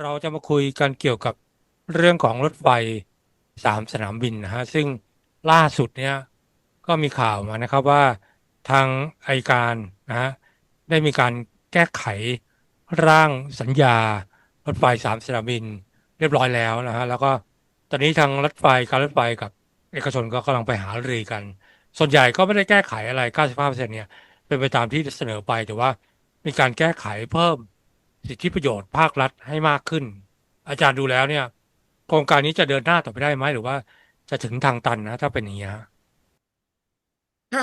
เราจะมาคุยกันเกี่ยวกับเรื่องของรถไฟสามสนามบินนะฮะซึ่งล่าสุดเนี่ยก็มีข่าวมานะครับว่าทางไอการนะฮะได้มีการแก้ไขร่างสัญญารถไฟสามสนามบินเรียบร้อยแล้วนะฮะแล้วก็ตอนนี้ทางรถไฟการรถไฟกับเอกชนก็กำลังไปหารือกัน ส่วนใหญ่ก็ไม่ได้แก้ไขอะไร 95%เนี่ยเป็นไปตามที่เสนอไปแต่ว่ามีการแก้ไขเพิ่ม สิทธิประโยชน์ภาครัฐให้มากขึ้น อาจารย์ดูแล้วเนี่ย โครงการนี้จะเดินหน้าต่อไปได้ไหมหรือว่าจะถึงทางตันนะ ถ้าเป็นอย่างนี้ฮะถ้า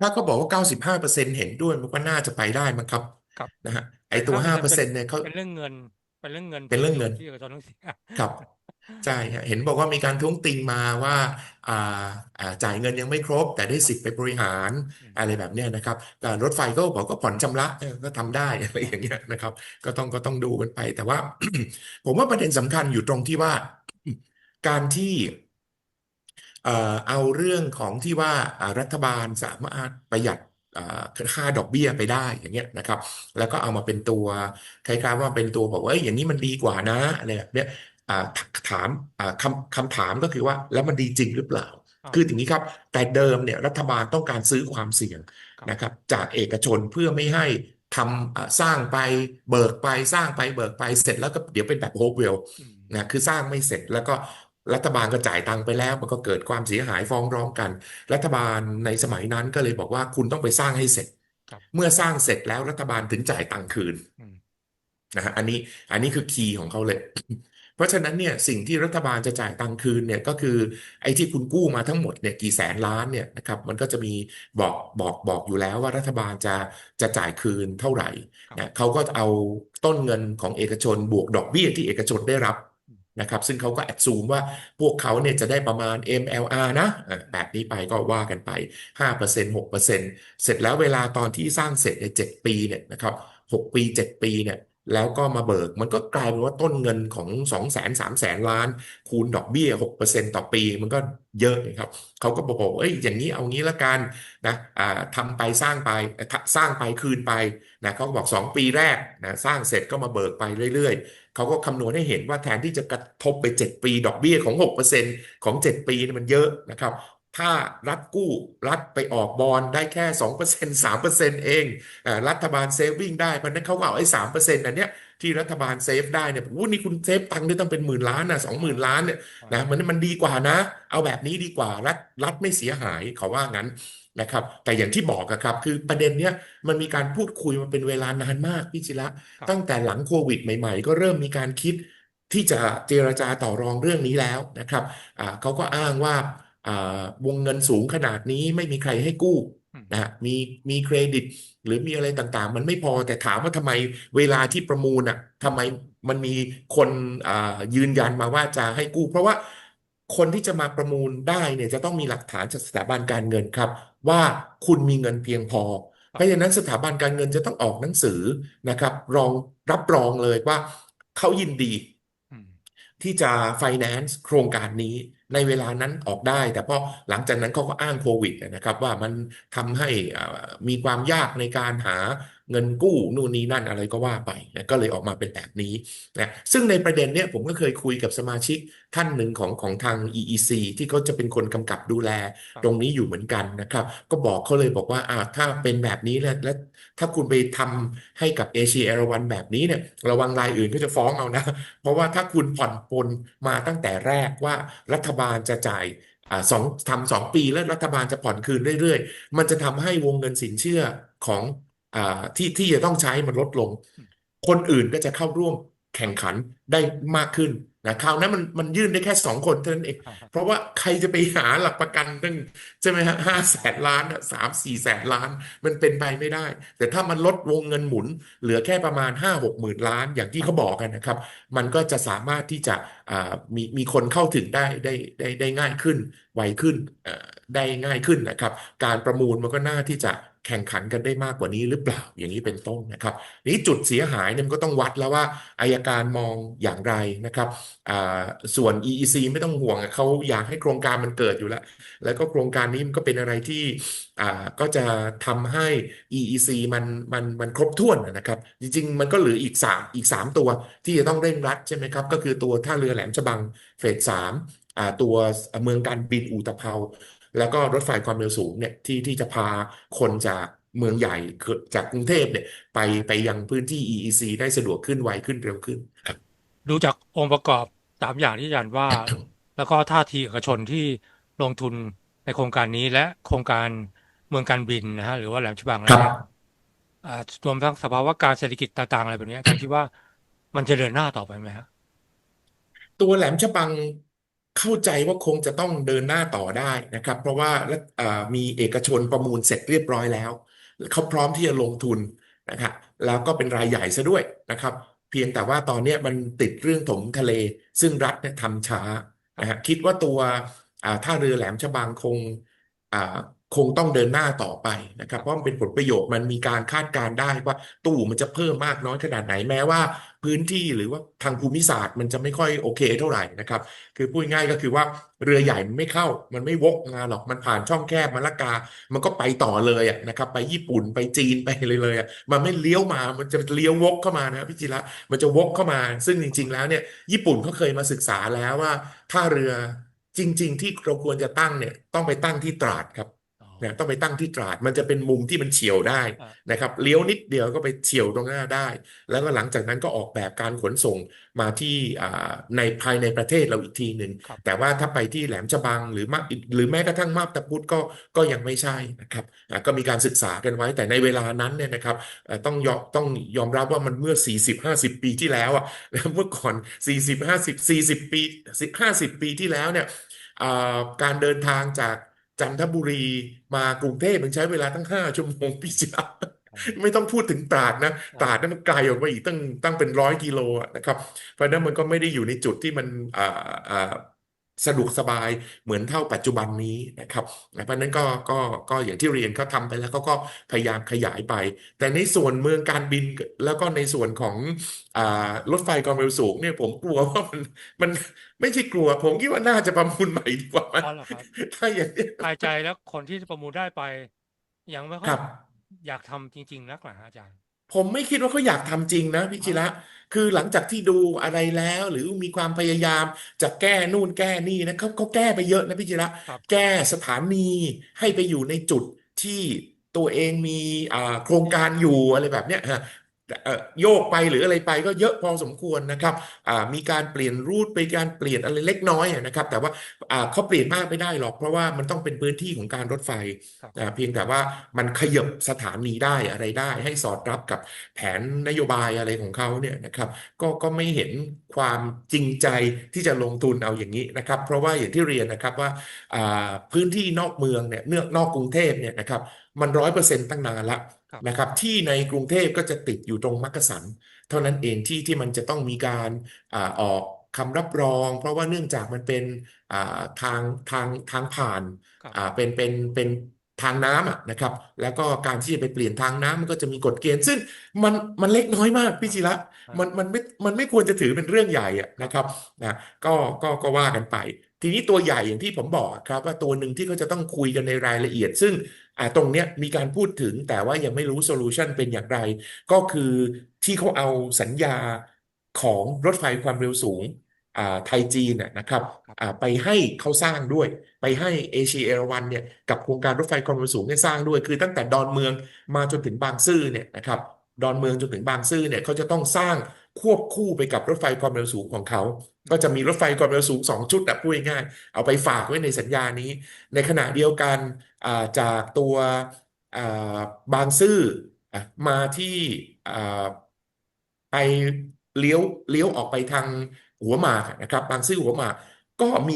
ถ้าเขาบอกว่าเก้าสิบห้าเปอร์เซ็นเห็นด้วยมันก็น่าจะไปได้มั้งครับครับนะฮะไอตัวห้าเปอร์95%เซ็นต์เนี่ยเขาเป็นเรื่องเงิน เป็นเรื่องเงินเป็นเรื่องเงินที่เอกชนต้องเสียครับใช่ฮะเห็นบอกว่ามีการท้วงติงมาว่าอ่าอ่าจ่ายเงินยังไม่ครบ แต่ได้สิทธิ์ไปบริหารอืมอะไรแบบเนี้ยนะครับการรถไฟก็บอกก็ผ่อนชำระเออก็ทำได้อะไรอย่างเงี้ยนะครับ ก็ต้องก็ต้องดูกันไป แต่ว่า ผมว่าประเด็นสำคัญอยู่ตรงที่ว่า การที่เอ่อเอาเรื่องของที่ว่าอ่ารัฐบาลสามารถประหยัดอ่า ค่าดอกเบี้ยไปได้อย่างเงี้ยนะครับ แล้วก็เอามาเป็นตัวคล้ายๆว่าเป็นตัวบอกว่าเอ้ยอย่างนี้มันดีกว่านะอะไรแบบเนี้ยอ่าถามอ่าคำคำถามก็คือว่าแล้วมันดีจริงหรือเปล่าอ่า คืออย่างนี้ครับ แต่เดิมเนี่ยรัฐบาลต้องการซื้อความเสี่ยงครับนะครับจากเอกชนเพื่อไม่ให้ทำอ่าสร้างไปเบิกไปสร้างไปเบิกไปเสร็จแล้วก็เดี๋ยวเป็นแบบโฮปเวลอืมนะคือสร้างไม่เสร็จแล้วก็ รัฐบาลก็จ่ายตังค์ไปแล้ว มันก็เกิดความเสียหายฟ้องร้องกัน รัฐบาลในสมัยนั้นก็เลยบอกว่าคุณต้องไปสร้างให้เสร็จครับเมื่อสร้างเสร็จแล้วรัฐบาลถึงจ่ายตังค์คืนอืมนะฮะอันนี้อันนี้คือคีย์ของเขาเลย เพราะฉะนั้นเนี่ยสิ่งที่รัฐบาลจะจ่ายตังค์คืนเนี่ยก็คือไอ้ที่คุณกู้มาทั้งหมดเนี่ยกี่แสนล้านเนี่ยนะครับมันก็จะมีบอกบอกบอกอยู่แล้วว่ารัฐบาลจะจะจ่ายคืนเท่าไหร่ครับนะเขาก็เอาต้นเงินของเอกชนบวกดอกเบี้ยที่เอกชนได้รับ นะครับซึ่งเขาก็แอดซูมว่าพวกเขาเนี่ยจะได้ประมาณ MLR นะแบบนี้ไปก็ว่ากันไป 5% 6%เสร็จแล้วเวลาตอนที่สร้างเสร็จใน7ปีเนี่ยนะครับ6ปี 7 ปีเนี่ยแล้วก็มาเบิกมันก็กลายเป็นว่าต้นเงินของ 2 0 0 0 0 3 0 0 0 ล้าน คูณดอกเบี้ย 6%ต่อปีมันก็เยอะนะครับเขาก็บอกเอ้ยอย่างนี้เอางี้ละกันนะอ่าทำไปสร้างไปสร้างไปคืนไปนะเขาก็บอก 2 ปีแรกนะสร้างเสร็จก็มาเบิกไปเรื่อยๆ เขาก็คำนวณให้เห็นว่าแทนที่จะกระทบไป 7 ปี ดอกเบี้ยของ 6%ของ 7 ปีนี่มันเยอะนะครับ ถ้ารัฐกู้รัฐไปออกบอลได้แค่2% 3%เองอ่ารัฐบาลเซฟวิ่งได้เพราะฉะนั้นเขาก็เอาไอ้3%อันเนี้ยที่รัฐบาลเซฟได้เนี่ยวู้นี่คุณเซฟตังค์ได้ต้องเป็นหมื่นล้านนะสองหมื่นล้านเนี่ยนะมันมันดีกว่านะ เอาแบบนี้ดีกว่ารัฐรัฐไม่เสียหายเขาว่างั้นนะครับแต่อย่างที่บอกอะครับ คือประเด็นเนี้ยมันมีการพูดคุยมาเป็นเวลานานมากพี่จิระครับตั้งแต่หลังโควิดใหม่ ๆ ก็เริ่มมีการคิดที่จะเจรจาต่อรองเรื่องนี้แล้วนะครับอ่าเขาก็อ้างว่าอ่า วงเงินสูงขนาดนี้ไม่มีใครให้กู้อืมนะฮะมีมีเครดิตหรือมีอะไรต่างๆ มันไม่พอแต่ถามว่าทำไมเวลาที่ประมูลอะทำไมมันมีคนอ่ายืนยันมาว่าจะให้กู้ เพราะว่าคนที่จะมาประมูลได้เนี่ยจะต้องมีหลักฐานจากสถาบันการเงินครับ ว่าคุณมีเงินเพียงพอ เพราะฉะนั้นสถาบันการเงินจะต้องออกหนังสือนะครับ รองรับรองเลยว่าเขายินดีอืมที่จะ finance โครงการนี้ ในเวลานั้นออกได้ แต่พอหลังจากนั้นเขาก็อ้างโควิดนะครับว่ามันทำให้มีความยากในการหา เงินกู้นู่นนี่นั่นอะไรก็ว่าไปนะก็เลยออกมาเป็นแบบนี้นะซึ่งในประเด็นเนี้ยผมก็เคยคุยกับสมาชิกท่านหนึ่งของของทาง EEC ที่เขาจะเป็นคนกำกับดูแลตรงนี้อยู่เหมือนกันนะครับ ก็บอกเขาเลยบอกว่าอ่าถ้าเป็นแบบนี้แล้วและถ้าคุณไปทำให้กับเอเชียเอราวันแบบนี้เนี่ยระวังรายอื่นก็จะฟ้องเอานะ เพราะว่าถ้าคุณผ่อนปลนมาตั้งแต่แรกว่ารัฐบาลจะจ่ายอ่าสองทำสองปีแล้วรัฐบาลจะผ่อนคืนเรื่อยๆ มันจะทำให้วงเงินสินเชื่อของอ่า ที่ที่จะต้องใช้มันลดลง คนอื่นก็จะเข้าร่วมแข่งขันได้มากขึ้นนะคราวนั้นมันมันยื่นได้แค่สองคนเท่านั้นเองอ่าฮะเพราะว่าใครจะไปหาหลักประกันตั้งใช่ไหมฮะห้าแสนล้านอะสามสี่แสนล้านมันเป็นไปไม่ได้ แต่ถ้ามันลดวงเงินหมุน เหลือแค่ประมาณห้าหกหมื่นล้านอย่างที่เขาบอกกันนะครับ มันก็จะสามารถที่จะอ่ามีมีคนเข้าถึงได้ได้ได้ได้ง่ายขึ้นไวขึ้นเอ่อได้ง่ายขึ้นนะครับ การประมูลมันก็น่าที่จะ แข่งขันกันได้มากกว่านี้หรือเปล่าอย่างนี้เป็นต้นนะครับนี้จุดเสียหายเนี่ยมันก็ต้องวัดแล้วว่าอายการมองอย่างไรนะครับอ่าส่วน EEC ไม่ต้องห่วงเขาอยากให้โครงการมันเกิดอยู่แล้ว แล้วก็โครงการนี้มันก็เป็นอะไรที่ก็จะทำให้ EEC มันมันมันครบถ้วนนะครับ จริง ๆ มันก็เหลืออีกสามอีกสามตัวที่จะต้องเร่งรัดใช่ไหมครับ ก็คือตัวท่าเรือแหลมฉบังเฟสสามตัวเมืองการบินอู่ตะเภา แล้วก็รถไฟความเร็วสูงเนี่ยที่ที่จะพาคนจากเมืองใหญ่คือจากกรุงเทพเนี่ยไปไปยังพื้นที่ EEC ได้สะดวกขึ้นไวขึ้นเร็วขึ้นครับดูจากองค์ประกอบสามอย่างที่อาจารย์ว่า แล้วก็ท่าทีเอกชนที่ลงทุนในโครงการนี้และโครงการเมืองการบินนะฮะหรือว่าแหลมฉบังคแล้รัวบเนี่ยอ่ารวมทั้งสภาวะการเศรษฐกิจต่างๆอะไรแบบนี้อาจารย์คิดว่ามันจะเดินหน้าต่อไปไหมฮะตัวแหลมฉบัง เข้าใจว่าคงจะต้องเดินหน้าต่อได้นะครับ เพราะว่ามีเอกชนประมูลเสร็จเรียบร้อยแล้วเขาพร้อมที่จะลงทุนนะครับแล้วก็เป็นรายใหญ่ซะด้วยนะครับ เพียงแต่ว่าตอนนี้มันติดเรื่องถมทะเล ซึ่งรัฐเนี่ยทำช้านะฮะคิดว่าตัวท่าเรือแหลมฉบังคง คงต้องเดินหน้าต่อไปนะครับเพราะมันเป็นผลประโยชน์มันมีการคาดการได้ว่าตู้มันจะเพิ่มมากน้อยขนาดไหนแม้ว่า พื้นที่หรือว่าทางภูมิศาสตร์มันจะไม่ค่อยโอเคเท่าไหร่นะครับคือพูดง่ายก็คือว่าเรือใหญ่มันไม่เข้า มันไม่วกมาหรอกมันผ่านช่องแคบมาละกา มันก็ไปต่อเลยอะนะครับไปญี่ปุ่นไปจีนไปเลยเลยอะมันไม่เลี้ยวมามันจะเลี้ยววกเข้ามานะพี่จิระมันจะวกเข้ามา ซึ่งจริง ๆ แล้วเนี่ยญี่ปุ่นเขาเคยมาศึกษาแล้วว่าท่าเรือจริง ๆ ที่เราควรจะตั้งเนี่ยต้องไปตั้งที่ตราดครับ อ๋อนะต้องไปตั้งที่ตราดมันจะเป็นมุมที่มันเฉียวได้อ่านะครับเลี้ยวนิดเดียวก็ไปเฉียวตรงหน้าได้ แล้วก็หลังจากนั้นก็ออกแบบการขนส่งมาที่อ่าในภายในประเทศเราอีกทีหนึ่งครับแต่ว่าถ้าไปที่แหลมฉบังหรือมาหรือแม้กระทั่งมาบตาพุธก็ก็ยังไม่ใช่นะครับอ่าก็มีการศึกษากันไว้ แต่ในเวลานั้นเนี่ยนะครับเอ่อต้องยอมต้องยอมรับว่ามันเมื่อ 40-50 ปีที่แล้วอะเมื่อก่อน 40-50 40 ปี 50 ปีที่แล้วเนี่ยอ่าการเดินทางจาก จันทบุรีมากรุงเทพมันใช้เวลาตั้ง5ชั่วโมงพี่จิรับไม่ต้องพูดถึงตราดนะตราดนั้นมันไกลออกไปอีกตั้งตั้งเป็นร้อยกิโลอะนะครับ เพราะฉะนั้นมันก็ไม่ได้อยู่ในจุดที่มันอ่าอ่า สะดวกสบายเหมือนเท่าปัจจุบันนี้นะครับเพราะฉะนั้นก็ก็ก็อย่างที่เรียนเขาทำไปแล้วเขาก็พยายามขยายไป แต่ในส่วนเมืองการบินแล้วก็ในส่วนของอ่ารถไฟความเร็วสูงเนี่ยผมกลัวว่ามันมันไม่ใช่กลัว ผมคิดว่าน่าจะประมูลใหม่ดีกว่ามั้ยอ๋อเหรอครับถ้าอย่างนี้ทายใจแล้วคนที่ประมูลได้ไป ยังไม่ค่อคยรับอยากทำจริง ๆ นักหรอฮะอาจารย์ ผมไม่คิดว่าเขาอยากทำจริงนะพี่จิระคือหลังจากที่ดูอะไรแล้ว หรือมีความพยายามจะแก้นู่นแก้นี่นะเขาเขาแก้ไปเยอะนะพี่จิระครับแก้สถานีให้ไปอยู่ในจุดที่ตัวเองมีอ่าโครงการอยู่อะไรแบบเนี้ยฮะเอ่อ โยกไปหรืออะไรไปก็เยอะพอสมควรนะครับอ่ามีการเปลี่ยนรูทไปการเปลี่ยนอะไรเล็กน้อยอะนะครับ แต่ว่าอ่าเขาเปลี่ยนมากไม่ได้หรอก เพราะว่ามันต้องเป็นพื้นที่ของการรถไฟครับอ่าเพียงแต่ว่ามันขยับสถานีได้อะไรได้ ให้สอดรับกับแผนนโยบายอะไรของเขาเนี่ยนะครับ ก็ก็ไม่เห็นความจริงใจที่จะลงทุนเอาอย่างนี้นะครับ เพราะว่าอย่างที่เรียนนะครับว่าอ่าพื้นที่นอกเมืองเนี่ยเนือกนอกกรุงเทพเนี่ยนะครับมันร้อยเปอร์เซ็นต์ตั้งนานละครับ นะครับที่ในกรุงเทพก็จะติดอยู่ตรงมักกะสัน เท่านั้นเองที่ที่มันจะต้องมีการอ่าออกคำรับรอง เพราะว่าเนื่องจากมันเป็นอ่าทางทางทางผ่านครับอ่าเป็นเป็นเป็นทางน้ำอะนะครับ แล้วก็การที่จะไปเปลี่ยนทางน้ำมันก็จะมีกฎเกณฑ์ซึ่งมันมันเล็กน้อยมากพี่จิระมันมันไม่มันไม่ควรจะถือเป็นเรื่องใหญ่อะนะครับนะก็ก็ก็ว่ากันไป ทีนี้ตัวใหญ่อย่างที่ผมบอกครับ ว่าตัวหนึ่งที่เขาจะต้องคุยกันในรายละเอียด ซึ่ง อ่าตรงเนี้ยมีการพูดถึงแต่ว่ายังไม่รู้โซลูชันเป็นอย่างไร ก็คือที่เขาเอาสัญญาของรถไฟความเร็วสูงอ่าไทยจีนนะครับอ่าไปให้เขาสร้างด้วย ไปให้เอเชียเอราวันเนี่ยกับโครงการรถไฟความเร็วสูงเนี่ยสร้างด้วย คือตั้งแต่ดอนเมืองมาจนถึงบางซื่อเนี่ยนะครับดอนเมืองจนถึงบางซื่อเนี่ยเขาจะต้องสร้างควบคู่ไปกับรถไฟความเร็วสูงของเขา ก็จะมีรถไฟความเร็วสูงสองชุดอะพูดง่ายๆเอาไปฝากไว้ในสัญญานี้ ในขณะเดียวกัน จากตัวอ่าบางซื่ออะมาที่อ่าไปเลี้ยวเลี้ยวออกไปทางหัวหมากอะนะครับ บางซื่อหัวหมากก็มี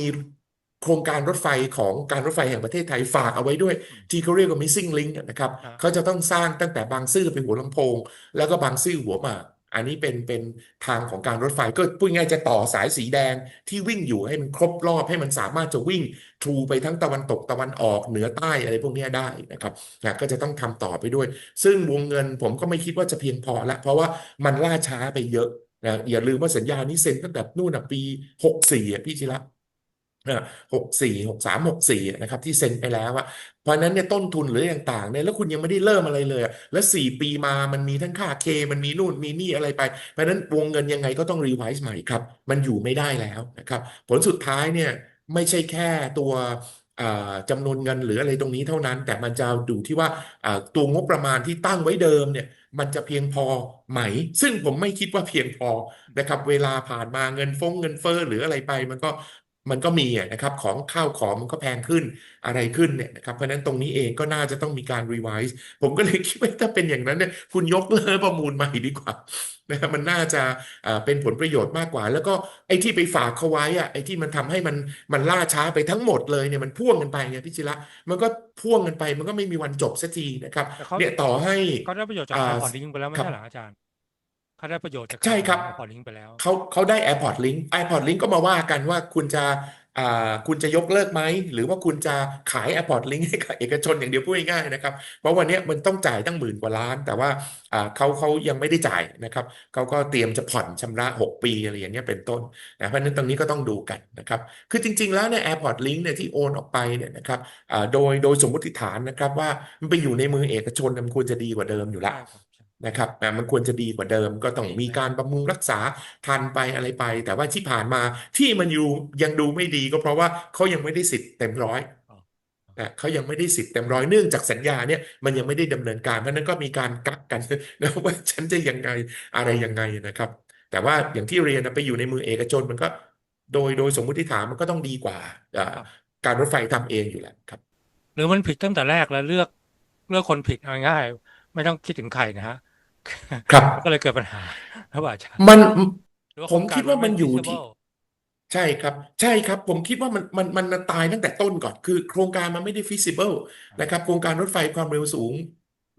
โครงการรถไฟของการรถไฟแห่งประเทศไทยฝากเอาไว้ด้วย ที่เขาเรียกว่า missing link อะนะครับฮะเขาจะต้องสร้างตั้งแต่บางซื่อไปหัวลำโพง แล้วก็บางซื่อหัวหมาก อันนี้เป็นเป็นทางของการรถไฟก็พูดง่ายจะต่อสายสีแดงที่วิ่งอยู่ให้มันครบรอบให้มันสามารถจะวิ่งทรูไปทั้งตะวันตกตะวันออกเหนือใต้อะไรพวกนี้ได้นะครับนะก็จะต้องทำต่อไปด้วย ซึ่งวงเงินผมก็ไม่คิดว่าจะเพียงพอละเพราะว่ามันล่าช้าไปเยอะนะอย่าลืมว่าสัญญานี้เซ็นตั้งแต่นู่นน่ะปีหกสี่อะพี่ชิระ หกสี่หกสามหกสี่นะครับที่เซ็นไปแล้วอะเพราะนั้นเนี่ยต้นทุนหรืออะไรต่างๆเนี่ยแล้วคุณยังไม่ได้เริ่มอะไรเลย แล้วสี่ปีมามันมีทั้งค่าเคมันมีนู่นมีนี่อะไรไป เพราะนั้นวงเงินยังไงก็ต้องรีไวซ์ใหม่ครับ มันอยู่ไม่ได้แล้วนะครับ ผลสุดท้ายเนี่ยไม่ใช่แค่ตัวจำนวนเงินหรืออะไรตรงนี้เท่านั้น แต่มันจะดูที่ว่าอ่าตัวงบประมาณที่ตั้งไว้เดิมเนี่ยมันจะเพียงพอไหม ซึ่งผมไม่คิดว่าเพียงพอนะครับ เวลาผ่านมาเงินฟงเงินเฟ้อหรืออะไรไป มันก็ มันก็มีอะนะครับของข้าวของมันก็แพงขึ้นอะไรขึ้นเนี่ยนะครับเพราะฉะนั้นตรงนี้เองก็น่าจะต้องมีการรีไวซ์ผมก็เลยคิดว่าถ้าเป็นอย่างนั้นเนี่ยคุณยกเลิกประมูลใหม่ดีกว่านะครับมันน่าจะอ่าเป็นผลประโยชน์มากกว่า แล้วก็ไอ้ที่ไปฝากเขาไว้อะไอ้ที่มันทำให้มันมันล่าช้าไปทั้งหมดเลยเนี่ยมันพ่วงกันไปไงพี่จิระมันก็พ่วงกันไปมันก็ไม่มีวันจบสักทีนะครับแต่เขาเนี่ยต่อให้เขาได้ประโยชน์จากอ่าแอร์พอร์ตลิงไปแล้วไม่ครับใช่เหรออาจารย์ เขาได้ประโยชน์จากใช่ครับแอร์พอร์ตลิงไปแล้ว เขาเขาได้ AirPort Link AirPort Link ก็มาว่ากันว่าคุณจะอ่าคุณจะยกเลิกไหม หรือว่าคุณจะขาย AirPort Link ให้กับเอกชนอย่างเดียวพูดง่ายๆนะครับ เพราะวันเนี้ยมันต้องจ่ายตั้งหมื่นกว่าล้าน แต่ว่าอ่าเขาเขายังไม่ได้จ่ายนะครับเขาก็เตรียมจะผ่อนชำระ 6 ปีอะไรอย่างเงี้ยเป็นต้นนะเพราะฉะนั้นตรงนี้ก็ต้องดูกันนะครับ คือจริง ๆ แล้วเนี่ย AirPort Link เนี่ยที่โอนออกไปเนี่ยนะครับอ่าโดยโดยสมมติฐานนะครับว่ามันไปอยู่ในมือเอกชนมันควรจะดีกว่าเดิมอยู่แล้วใช่ครับใช่ นะครับอะมันควรจะดีกว่าเดิมก็ต้องมีการบำรุงรักษาทันไปอะไรไป แต่ว่าที่ผ่านมาที่มันอยู่ยังดูไม่ดีก็เพราะว่าเขายังไม่ได้สิทธิ์เต็มร้อยอ๋อนะเขายังไม่ได้สิทธิ์เต็มร้อยเนื่องจากสัญญาเนี่ยมันยังไม่ได้ดำเนินการเพราะฉะนั้นก็มีการกักกันนะว่าฉันจะยังไงอะไรยังไงนะครับ แต่ว่าอย่างที่เรียนนะไปอยู่ในมือเอกชนมันก็โดยโดยสมมุติฐานมันก็ต้องดีกว่าอ่าครับการรถไฟทำเองอยู่แล้วครับ หรือมันผิดตั้งแต่แรกแล้วเลือกเลือกคนผิดเอาง่ายๆ ไม่ต้องคิดถึงใครนะฮะครับ ก็เลยเกิดปัญหาครับอาจารย์มันหรือว่าผมโรคิดงกรว่ามันไอยู่ที่ feasible ใช่ครับ ใช่ครับ ผมคิดว่ามันมันมันตายตั้งแต่ต้นก่อน คือโครงการมันไม่ได้ feasible นะครับ โครงการรถไฟความเร็วสูง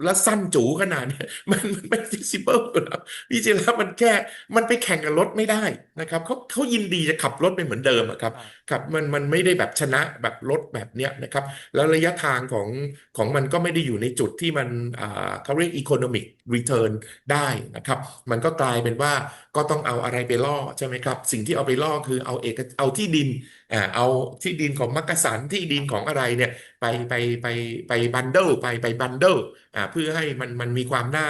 และสั้นจูขนาดเนี้ยมันมันไม่ feasible อยู่แล้วพี่จิระมันแค่มันไปแข่งกับรถไม่ได้นะครับเขาเขายินดีจะขับรถไปเหมือนเดิมอะครับอ่าครับมันมันไม่ได้แบบชนะแบบรถแบบเนี้ยนะครับ แล้วระยะทางของของมันก็ไม่ได้อยู่ในจุดที่มันอ่าเขาเรียก economic return ได้นะครับ มันก็กลายเป็นว่าก็ต้องเอาอะไรไปล่อใช่ไหมครับ สิ่งที่เอาไปล่อคือเอาเอกเอาที่ดินอ่าเอาที่ดินของมักกะสันที่ดินของอะไรเนี่ย ไปไปไปไปบันเดิลไปไปบันเดิลอ่าเพื่อให้มันมันมีความน่า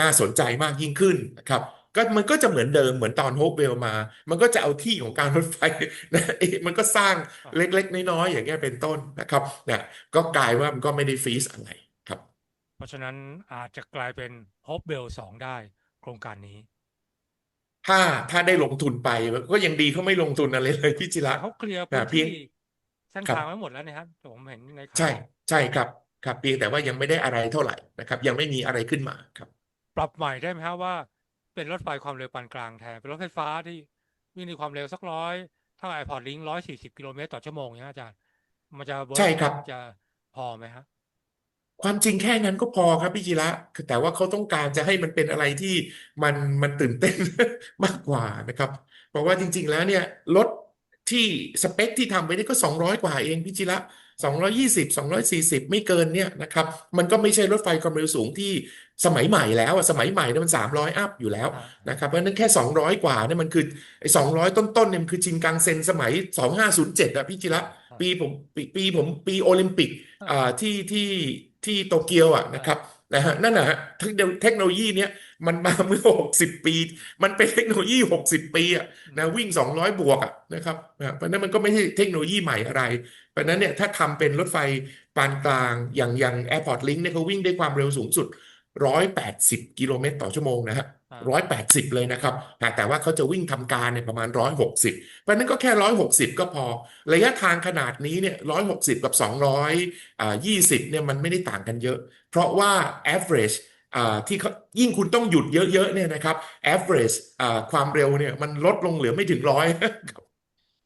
น่าสนใจมากยิ่งขึ้นนะครับก็มันก็จะเหมือนเดิมเหมือนตอนโฮปเวลมา มันก็จะเอาที่ของการรถไฟนะเอ๊ะมันก็สร้างเล็กๆ น้อยๆอย่างเงี้ยเป็นต้นนะครับเนี่ยก็กลายว่ามันก็ไม่ได้ฟรีซอะไรครับ เพราะฉะนั้นอาจจะกลายเป็น Hope Bell สองได้โครงการนี้ ถ้าถ้าได้ลงทุนไปก็ยังดีเขาไม่ลงทุนอะไรเลยพี่จิระแต่เขาเคลียร์อ่าพื้นเพียงที่เส้นครับทางไว้หมดแล้วนะครับผมเห็นในข่าวใช่ใช่ครับครับเพียงแต่ว่ายังไม่ได้อะไรเท่าไหร่นะครับ ยังไม่มีอะไรขึ้นมาครับ ปรับใหม่ได้ไหมครับว่า เป็นรถไฟความเร็วปานกลางแทนเป็นรถไฟฟ้าที่วิ่งในความเร็วสักร้อยถ้าไอพอร์ตลิงร้อยสี่สิบกิโลเมตรต่อชั่วโมงเนี่ยอาจารย์ มันจะเวิร์กใช่ครับจะพอไหมครับความจริงแค่นั้นก็พอครับพี่จิระคือแต่ว่าเขาต้องการจะให้มันเป็นอะไรที่มันมันตื่นเต้นมากกว่านะครับ เพราะว่าจริง ๆ แล้วเนี่ยรถ ที่สเปคที่ทำไปนี่ก็ 200 กว่าเองพี่จิระ220 240 ไม่เกินเนี่ยนะครับ มันก็ไม่ใช่รถไฟความเร็วสูงที่สมัยใหม่แล้วอะสมัยใหม่เนี่ยมัน 300 อัพอยู่แล้วอ่านะครับเพราะฉะนั้นแค่ 200 กว่าเนี่ยมันคือไอ้200 ต้นๆเนี่ยมันคือชินคังเซ็นสมัย 2507อะพี่จิระปีผมปีปีผมปีโอลิมปิกอ่าที่ที่ที่โตเกียวอะนะครับ นะฮะนั่นนะฮะเทคโนเทคโนโลยีเนี้ยมันมาเมื่อ60ปี มันเป็นเทคโนโลยี60ปีอะนะวิ่ง200บวกอะนะครับนะเพราะฉะนั้นมันก็ไม่ใช่เทคโนโลยีใหม่อะไร เพราะฉะนั้นเนี่ยถ้าทำเป็นรถไฟปานกลางอย่างอย่าง Airport Link เนี่ยเขาวิ่งได้ความเร็วสูงสุด180กิโลเมตรต่อชั่วโมงนะฮะอ่า ร้อยแปดสิบเลยนะครับอ่าแต่ว่าเขาจะวิ่งทำการเนี่ยประมาณร้อยหกสิบเพราะฉะนั้นก็แค่ร้อยหกสิบก็พอ ระยะทางขนาดนี้เนี่ยร้อยหกสิบกับสองร้อยอ่ายี่สิบเนี่ยมันไม่ได้ต่างกันเยอะ เพราะว่า average อ่าที่เขายิ่งคุณต้องหยุดเยอะๆเนี่ยนะครับ average อ่าความเร็วเนี่ยมันลดลงเหลือไม่ถึงร้อยครับ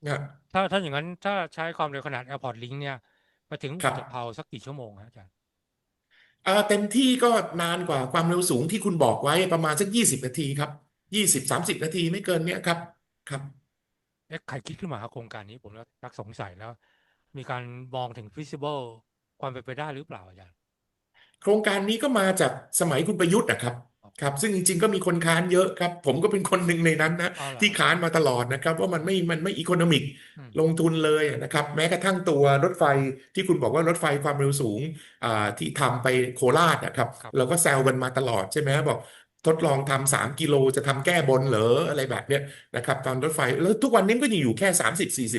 นะถ้าถ้าอย่างนั้นถ้าใช้ความเร็วขนาด Airport Link เนี่ยไปถึงครัอุบตภเปาสักกี่ชั่วโมงฮะอาจารย์ อ่าเต็มที่ก็นานกว่าความเร็วสูงที่คุณบอกไว้ประมาณสักยี่สิบนาทีครับยี่สิบสามสิบนาทีไม่เกินเนี้ยครับ ครับเอ๊ะใครคิดขึ้นมาครับโครงการนี้ผมแล้วชักสงสัยแล้ว มีการมองถึง feasible ความเป็นไปได้หรือเปล่าอาจารย์ โครงการนี้ก็มาจากสมัยคุณประยุทธ์นะครับครับซึ่งจริงๆก็มีคนค้านเยอะครับ ผมก็เป็นคนหนึ่งในนั้นนะอ๋อเหรอที่ค้านมาตลอดนะครับ ว่ามันไม่มันไม่อีโคโนมิกอืมลงทุนเลยนะครับ แม้กระทั่งตัวรถไฟที่คุณบอกว่ารถไฟความเร็วสูงอ่าที่ทำไปโคราชนะครับ ครับ เราก็แซวกันมาตลอดใช่ไหมบอก ทดลองทำสามกิโลจะทำแก้บนเหรออะไรแบบเนี้ยนะครับตอนรถไฟแล้วทุกวันนี้มันก็ยังอยู่แค่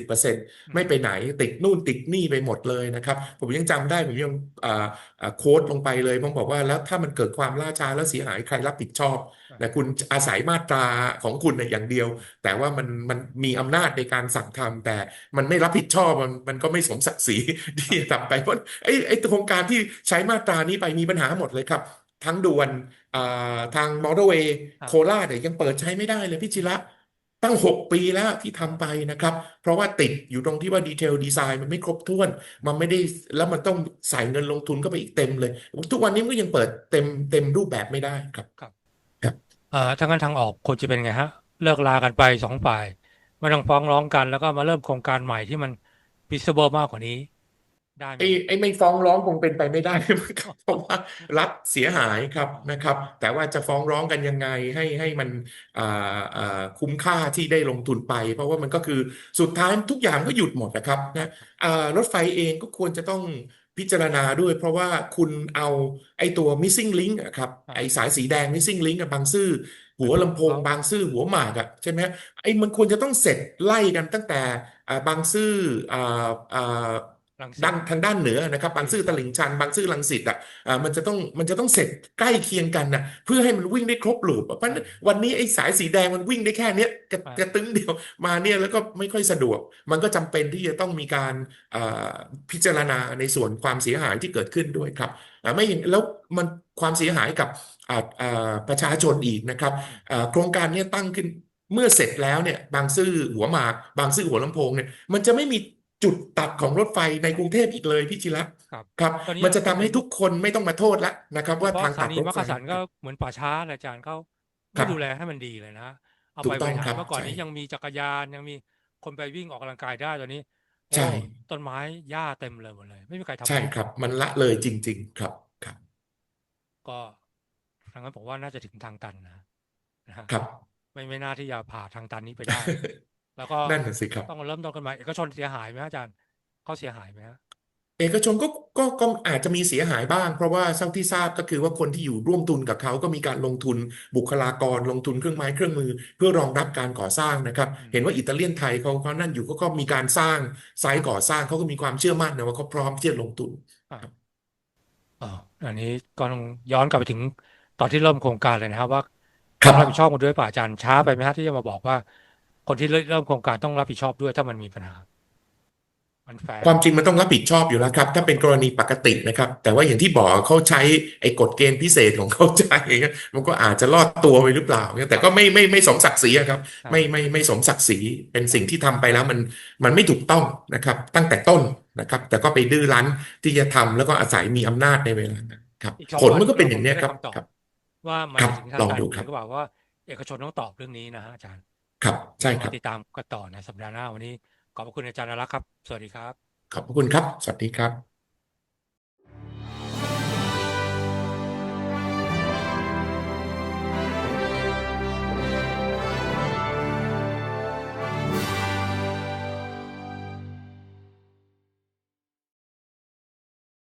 30-40%เปอร์เซ็นต์ไม่ไปไหนติดนู่นติดนี่ไปหมดเลยนะครับ ผมยังจำได้ผมยังอ่าอ่าโค้ดลงไปเลยผมบอกว่าแล้วถ้ามันเกิดความล่าช้าแล้วเสียหายใครรับผิดชอบแต่คุณอาศัยมาตราของคุณเนี่ยอย่างเดียว แต่ว่ามันมันมีอำนาจในการสั่งทำแต่มันไม่รับผิดชอบมันมันก็ไม่สมศักดิ์ศรีที่จะทำไปเพราะไอ้ไอ้โครงการที่ใช้มาตรานี้ไปมีปัญหาหมดเลยครับ ทั้งด่วน อ่าทางมอเตอร์เวย์ครับ โคราชเนี่ยยังเปิดใช้ไม่ได้เลยพี่จิระตั้ง6ปีแล้วที่ทำไปนะครับ เพราะว่าติดอยู่ตรงที่ว่าดีเทลดีไซน์มันไม่ครบถ้วน มันไม่ได้แล้วมันต้องใส่เงินลงทุนเข้าไปอีกเต็มเลย ทุกวันนี้มันก็ยังเปิดเต็มเต็มรูปแบบไม่ได้ครับ เอ่อถ้างั้นทางออกควรจะเป็นไงฮะ เลิกลากันไปสองฝ่ายไม่ต้องฟ้องร้องกันแล้วก็มาเริ่มโครงการใหม่ที่มัน feasible มากกว่านี้ ได้ไหมไอ้ไอ้ไม่ฟ้องร้องคงเป็นไปไม่ได้ครับเพราะว่ารัฐเสียหายครับนะครับ แต่ว่าจะฟ้องร้องกันยังไงให้ให้มันอ่าอ่าคุ้มค่าที่ได้ลงทุนไป เพราะว่ามันก็คือสุดท้ายทุกอย่างก็หยุดหมดนะครับนะอ่ารถไฟเองก็ควรจะต้องพิจารณาด้วย เพราะว่าคุณเอาไอ้ตัว missing link อะครับไอ้สายสีแดง missing link กับบางซื่อหัวลำโพงบางซื่อหัวหมากอะใช่ไหมไอ้มันควรจะต้องเสร็จไล่กันตั้งแต่อ่าบางซื่อ อ่าอ่ารังสิตด้านทางด้านเหนือนะครับบางซื่อตลิ่งชัน บางซื่อรังสิตอะอ่ามันจะต้องมันจะต้องเสร็จใกล้เคียงกันนะเพื่อให้มันวิ่งได้ครบลูปอะเพราะฉะนั้นวันนี้ไอ้สายสีแดงมันวิ่งได้แค่เนี้ยกระอ่ากระตึงเดียวมาเนี่ยแล้วก็ไม่ค่อยสะดวก มันก็จำเป็นที่จะต้องมีการอ่าพิจารณาในส่วนความเสียหายที่เกิดขึ้นด้วยครับอ่าไม่อย่างแล้วมันความเสียหายกับอ่าอ่าประชาชนอีกนะครับอ่าโครงการเนี้ตั้งขึ้นเมื่อเสร็จแล้วเนี่ยบางซื่อหัวหมาก บางซื่อหัวลำโพงเนี่ยมันจะไม่มี จุดตัดของรถไฟในกรุงเทพอีกเลยพี่จิระครับครับ ตอนนี้ มันจะทำให้ทุกคนไม่ต้องมาโทษแล้วนะครับ ว่าเพราะทางสถาตัดนีรถมักไฟ กะสันก็เหมือนป่าช้าเลยอาจารย์เขาครัไม่บดูแลให้มันดีเลยนะเอาถูไปกต้บองริหาครรับเมื่อก่อนใช่นี้ยังมีจักรยานยังมีคนไปวิ่งออกกำลังกายได้ตอนนี้โอ้ใช่ต้นไม้หญ้าเต็มเลยหมดเลย ไม่มีใครทำใช่ให้ครับ มันละเลยจริง ๆ ครับครับก็ทางนั้นผมว่าน่าจะถึงทางตันนะนะฮะครับ ไม่ไม่น่าที่จะผ่าทางตันนี้ไปได้ แล้วก็นั่นน่ะสิครับต้องเริ่มต้นกันใหม่เอกชนเสียหายไหมฮะอาจารย์เขาเสียหายไหมฮะเอกชนก็ก็ก็อาจจะมีเสียหายบ้าง เพราะว่าเท่าที่ทราบก็คือว่าคนที่อยู่ร่วมทุนกับเขาก็มีการลงทุนบุคลากรลงทุนเครื่องไม้เครื่องมือ เพื่อรองรับการก่อสร้างนะครับอืมเห็นว่าอิตาเลียนไทยเขาเขานั่นอยู่ก็ก็มีการสร้างไซต์ก่อสร้างเขาก็มีความเชื่อมั่นนะว่าเขาพร้อมที่จะลงทุนอ่าอ๋ออันนี้ก็ต้องย้อนกลับไปถึงตอนที่เริ่มโครงการเลยนะครับว่าครับต้องรับผิดชอบกันด้วยป่ะอาจารย์ช้าไปไหมฮะที่จะมาบอกว่า คนที่เริ่มโครงการต้องรับผิดชอบด้วยถ้ามันมีปัญหา มันแฟร์ความจริงมันต้องรับผิดชอบอยู่แล้วครับ ถ้าเป็นกรณีปกตินะครับ แต่ว่าอย่างที่บอกเขาใช้ไอ้กฎเกณฑ์พิเศษของเขาใจอย่างเงี้ยมันก็อาจจะรอดตัวไปหรือเปล่าเนี่ยแต่ก็ไม่ไม่ไม่สมศักดิ์ศรีอะครับ ไม่ไม่ไม่สมศักดิ์ศรีเป็นสิ่งที่ทำไปแล้วมันมันไม่ถูกต้องนะครับ ตั้งแต่ต้นนะครับ แต่ก็ไปดื้อรั้นที่จะทำแล้วก็อาศัยมีอำนาจในเวลานั้นครับอีกสองผลวัมันก็เป็นอเราย่างคเนี้งยจะคได้รับคำตอบครับ ว่ามันครับจะถึงทางลองตันดูจครัริบงหรือเปล่าว่าเอกชนต้องตอบเรื่องนี้นะฮะอาจารย์ ครับใช่คมารับติดตามกันต่อในสัปดาห์หน้าวันนี้ ขอบพระคุณอาจารย์นรักษ์ครับ สวัสดีครับ ขอบพระคุณครับ สวัสดีครับ